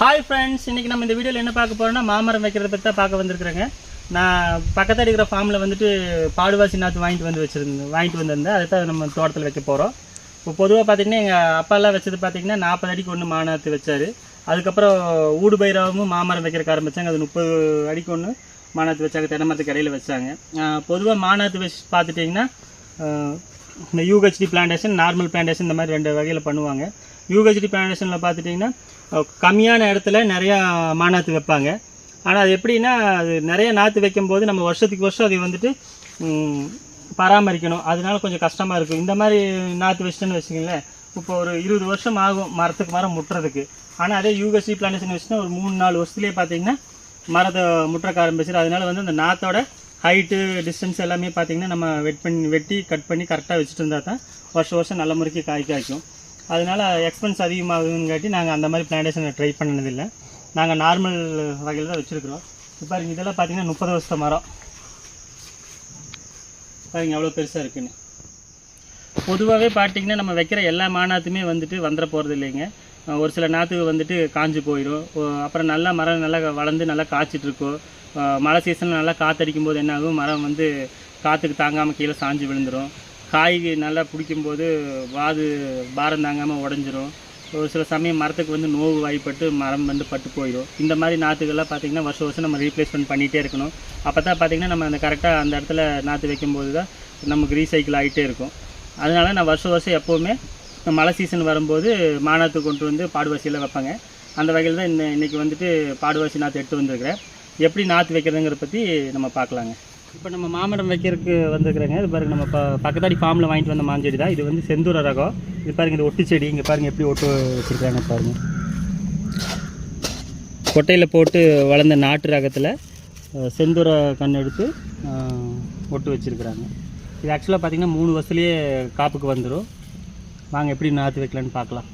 Hi friends இன்றைக்கி நம்ம இந்த வீடியோவில் என்ன பார்க்க போகிறோம்னா மாமரம் வைக்கிறத பற்றி தான் பார்க்க வந்திருக்கிறேங்க. நான் பக்கத்தில் இருக்கிற ஃபார்மில் வந்துட்டு பாடுவாசி நாற்று வாங்கிட்டு வந்து வச்சுருந்தேன் வாங்கிட்டு வந்திருந்தேன். அதை தான் நம்ம தோட்டத்தில் வைக்க போகிறோம் இப்போ பொதுவாக பார்த்திங்கன்னா எங்கள் அப்பாலாம் வச்சது பார்த்தீங்கன்னா நாற்பது அடிக்கு ஒன்று மாநாத்து வச்சார். அதுக்கப்புறம் ஊடு பைரவமும் மாமரம் வைக்கிறக்க ஆரம்பித்தாங்க அது முப்பது அடிக்கு ஒன்று மாநாத்து வச்சாங்க. தென்னமரத்துக்கு இடையில வச்சாங்க. பொதுவாக மாநாத்து வச்சு பார்த்துட்டிங்கன்னா இந்த யூஹெச்டி பிளான்டேஷன் நார்மல் பிளான்டேஷன் இந்த மாதிரி ரெண்டு வகையில் பண்ணுவாங்க. யூஹெச்டி பிளான்டேஷனில் பார்த்துட்டிங்கன்னா கம்மியான இடத்துல நிறையா மாநாத்து வைப்பாங்க. ஆனால் அது எப்படின்னா அது நிறைய நாற்று வைக்கும்போது நம்ம வருஷத்துக்கு வருஷம் அதை வந்துட்டு பராமரிக்கணும். அதனால கொஞ்சம் கஷ்டமாக இருக்கும். இந்த மாதிரி நாற்று வச்சிட்டோன்னு வச்சுக்கோங்களேன் இப்போ ஒரு இருபது வருஷம் ஆகும் மரத்துக்கு மரம் முட்டுறதுக்கு. ஆனால் அதே யூஹெச்டி பிளான்டேஷன் வச்சுன்னா ஒரு மூணு நாலு வருஷத்துலேயே பார்த்தீங்கன்னா மரத்தை முட்டுறக்க ஆரம்பிச்சிடும் அதனால வந்து அந்த நாற்றோட ஹைட்டு டிஸ்டன்ஸ் எல்லாமே பார்த்தீங்கன்னா நம்ம வெட் பண்ணி வெட்டி கட் பண்ணி கரெக்டாக வச்சுட்டு இருந்தால் தான் வருஷம் வருஷம் நல்ல முறைக்கு காய் காய்க்கும். அதனால் எக்ஸ்பென்ஸ் அதிகமாகுதுங்காட்டி நாங்கள் அந்த மாதிரி பிளான்டேஷனை ட்ரை பண்ணதில்லை. நாங்கள் நார்மல் வகையில் தான் வச்சுருக்குறோம். இப்போ பாருங்க இதெல்லாம் பார்த்தீங்கன்னா முப்பது வருஷம் மரம். பாருங்க எவ்வளோ பெருசாக இருக்குன்னு. பொதுவாகவே பார்த்தீங்கன்னா நம்ம வைக்கிற எல்லா மாநாத்துமே வந்துட்டு வந்துட போகிறது இல்லைங்க. ஒரு சில நாற்று வந்துட்டு காஞ்சி போயிடும் அப்புறம் நல்லா மரம் நல்லா வளர்ந்து நல்லா காய்ச்சிட்ருக்கோம் மழை சீசனில் நல்லா காற்றடிக்கும் போது என்னாகும் மரம் வந்து காற்றுக்கு தாங்காமல் கீழே சாஞ்சு விழுந்துடும் காய் நல்லா பிடிக்கும்போது வாது பாரம் தாங்காமல் உடஞ்சிரும். ஒரு சில சமயம் மரத்துக்கு வந்து நோவு வாய்ப்பட்டு மரம் வந்து பட்டு போயிடும். இந்த மாதிரி நாற்றுகள்லாம் பார்த்திங்கன்னா வருஷம் வருஷம் நம்ம ரீப்ளேஸ்மெண்ட் பண்ணிகிட்டே இருக்கணும். அப்போ தான் பார்த்தீங்கன்னா நம்ம அந்த கரெக்டாக அந்த இடத்துல நாற்று வைக்கும்போது தான் நமக்கு ரீசைக்கிள் ஆகிட்டே இருக்கும். அதனால நான் வருஷம் வருஷம் எப்போவுமே மழை சீசன் வரும்போது மாநாத்து கொண்டு வந்து பாடுவாசியில் வைப்பாங்க. அந்த வகையில் தான் இந்த இன்றைக்கி வந்துட்டு பாடுவாசி நாற்று எடுத்து வந்திருக்கிறேன். எப்படி நாற்று வைக்கிறதுங்கிறத பற்றி நம்ம பார்க்கலாங்க. இப்போ நம்ம மாமரம் வைக்கிறதுக்கு வந்துருக்குறேங்க. இது பாருங்க நம்ம ப பக்கத்தாடி ஃபார்மில் வாங்கிட்டு வந்த மாஞ்செடி தான் இது வந்து செந்தூர ரகம். இது பாருங்க இது ஒட்டு செடி. இங்கே பாருங்க எப்படி ஒட்டு வச்சுருக்காங்க பாருங்கள் கொட்டையில் போட்டு வளர்ந்த நாட்டு ரகத்தில் செந்தூர கண் எடுத்து ஒட்டு வச்சுருக்குறாங்க. இது ஆக்சுவலாக பார்த்திங்கன்னா மூணு வருஷத்துலேயே காப்புக்கு வந்துடும் வாங்க எப்படி நாற்று வைக்கலான்னு பார்க்கலாம்.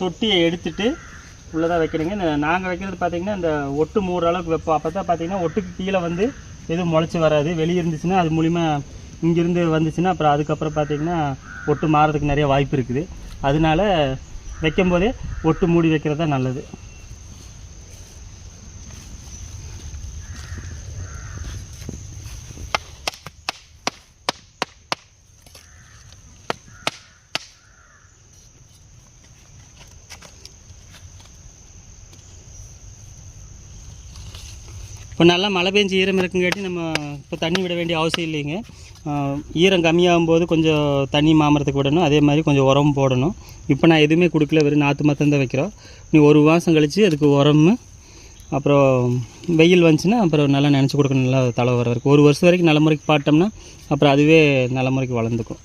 தொட்டியை எடுத்துகிட்டு உள்ளே தான் வைக்கிறீங்க. இந்த நாங்கள் வைக்கிறது பார்த்தீங்கன்னா இந்த ஒட்டு மூடுற அளவுக்கு வைப்போம். அப்போ தான் பார்த்தீங்கன்னா ஒட்டுக்கு கீழே வந்து எதுவும் முளைச்சி வராது. வெளியே இருந்துச்சுன்னா அது மூலிமா இங்கேருந்து வந்துச்சுன்னா அப்புறம் அதுக்கப்புறம் பார்த்தீங்கன்னா ஒட்டு மாறதுக்கு நிறைய வாய்ப்பு இருக்குது. அதனால வைக்கும்போதே ஒட்டு மூடி வைக்கிறது தான் நல்லது. இப்போ நல்லா மழை பெஞ்சு ஈரம் இருக்குங்காட்டி நம்ம இப்போ தண்ணி விட வேண்டிய அவசியம் இல்லைங்க. ஈரம் கம்மியாகும் போது கொஞ்சம் தண்ணி மாமரத்துக்கு விடணும். அதே மாதிரி கொஞ்சம் உரம் போடணும். இப்போ நான் எதுவுமே கொடுக்கல. வெறும் நாற்று மாத்திரம் தான் வைக்கிறோம். நீ ஒரு மாதம் கழித்து அதுக்கு உரம் அப்புறம் வெயில் வந்துச்சுன்னா அப்புறம் நல்லா நினச்சி கொடுக்கணும். நல்லா தலை வர வரைக்கும். ஒரு வருஷம் வரைக்கும் நல்ல முறைக்கு பாட்டோம்னா அப்புறம் அதுவே நல்ல முறைக்கு வளர்ந்துக்கும்.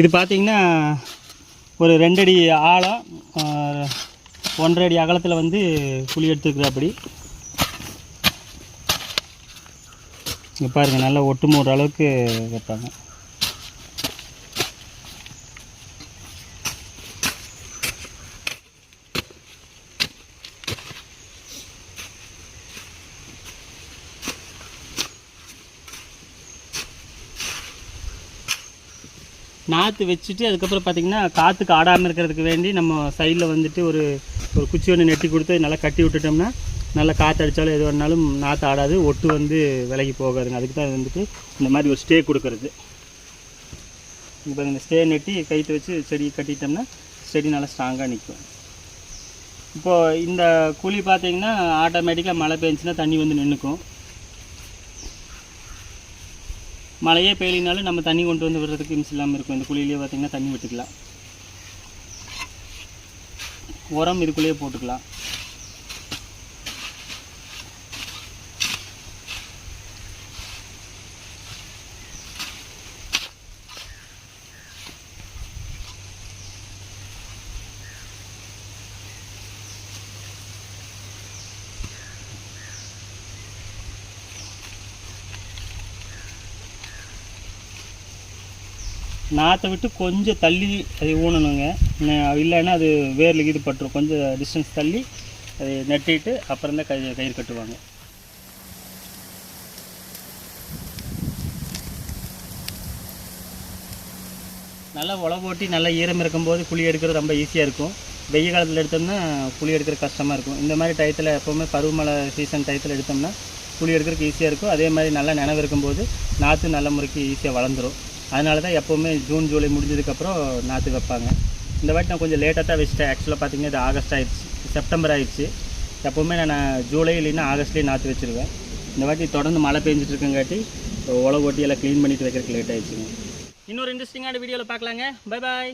இது பார்த்தீங்கன்னா ஒரு ரெண்டடி ஆழம் ஒன்றரை அடி அகலத்தில் வந்து குழி எடுத்துருக்குறாப்படி. இங்கே பாருங்கள் நல்லா ஒட்டு மூடுற அளவுக்கு வைப்பாங்க. நாற்று வச்சுட்டு அதுக்கப்புறம் பார்த்திங்கன்னா காற்றுக்கு ஆடாமல் இருக்கிறதுக்கு வேண்டி நம்ம சைடில் வந்துட்டு ஒரு ஒரு குச்சி ஒன்று நெட்டி கொடுத்து நல்லா கட்டி விட்டுட்டோம்னா நல்லா காற்று அடித்தாலும் எது வேணாலும் நாற்று ஆடாது ஒட்டு வந்து விலகி போகாதுங்க. அதுக்கு தான் வந்துட்டு இந்த மாதிரி ஒரு ஸ்டே கொடுக்கறது. இப்போ இந்த ஸ்டே நெட்டி கைத்து வச்சு செடி கட்டிட்டோம்னா செடி நல்லா ஸ்ட்ராங்காக நிற்கும் இப்போது இந்த குழி பார்த்தீங்கன்னா ஆட்டோமேட்டிக்காக மழை பெஞ்சுன்னா தண்ணி வந்து நின்றுக்கும் மழையே பெய்யலினாலும் நம்ம தண்ணி கொண்டு வந்து விடுறதுக்கு மிஸ் இல்லாமல் இருக்கும். இந்த குழியிலேயே பார்த்தீங்கன்னா தண்ணி விட்டுக்கலாம். உரம் இதுக்குள்ளேயே போட்டுக்கலாம். நாற்றை விட்டு கொஞ்சம் தள்ளி அதை ஊனணுங்க. இல்லைன்னா அது வேரில் இது பட்டுரும் கொஞ்சம் டிஸ்டன்ஸ் தள்ளி அதை நட்டிட்டு அப்புறம் தான் கை கயிறு கட்டுவாங்க. நல்லா உழவு ஓட்டி நல்லா ஈரம் இருக்கும்போது குழி எடுக்கிறது ரொம்ப ஈஸியாக இருக்கும். வெய்ய காலத்தில் எடுத்தோம்னா குழி எடுக்கிற கஷ்டமாக இருக்கும். இந்த மாதிரி டயத்தில் எப்போவுமே பருவமழை சீசன் டயத்தில் எடுத்தோம்னா புளி எடுக்கிறதுக்கு ஈஸியாக இருக்கும். அதே மாதிரி நல்லா நினைவு இருக்கும்போது நாற்று நல்ல முறைக்கு ஈஸியாக வளர்ந்துரும். அதனால தான் எப்போவுமே ஜூன் ஜூலை முடிஞ்சதுக்கப்புறம் நாற்று வைப்பாங்க. இந்த வாட்டி நான் கொஞ்சம் லேட்டாக தான் வச்சுட்டேன். ஆக்சுவலாக பார்த்தீங்கன்னா இது ஆகஸ்ட் ஆயிடுச்சு. செப்டம்பர் ஆயிடுச்சு. எப்போவுமே நான் ஜூலை இல்லைன்னா ஆகஸ்ட்லேயே நாற்று வச்சிருவேன். இந்த வாட்டி தொடர்ந்து மழை பெஞ்சிட்டு இருக்கங்காட்டி உழவு ஓட்டி எல்லாம் க்ளீன் பண்ணிட்டு வைக்கிறதுக்கு லேட் ஆயிடுச்சுங்க. இன்னொரு இன்ட்ரெஸ்டிங்கான வீடியோவில் பார்க்கலாங்க. Bye bye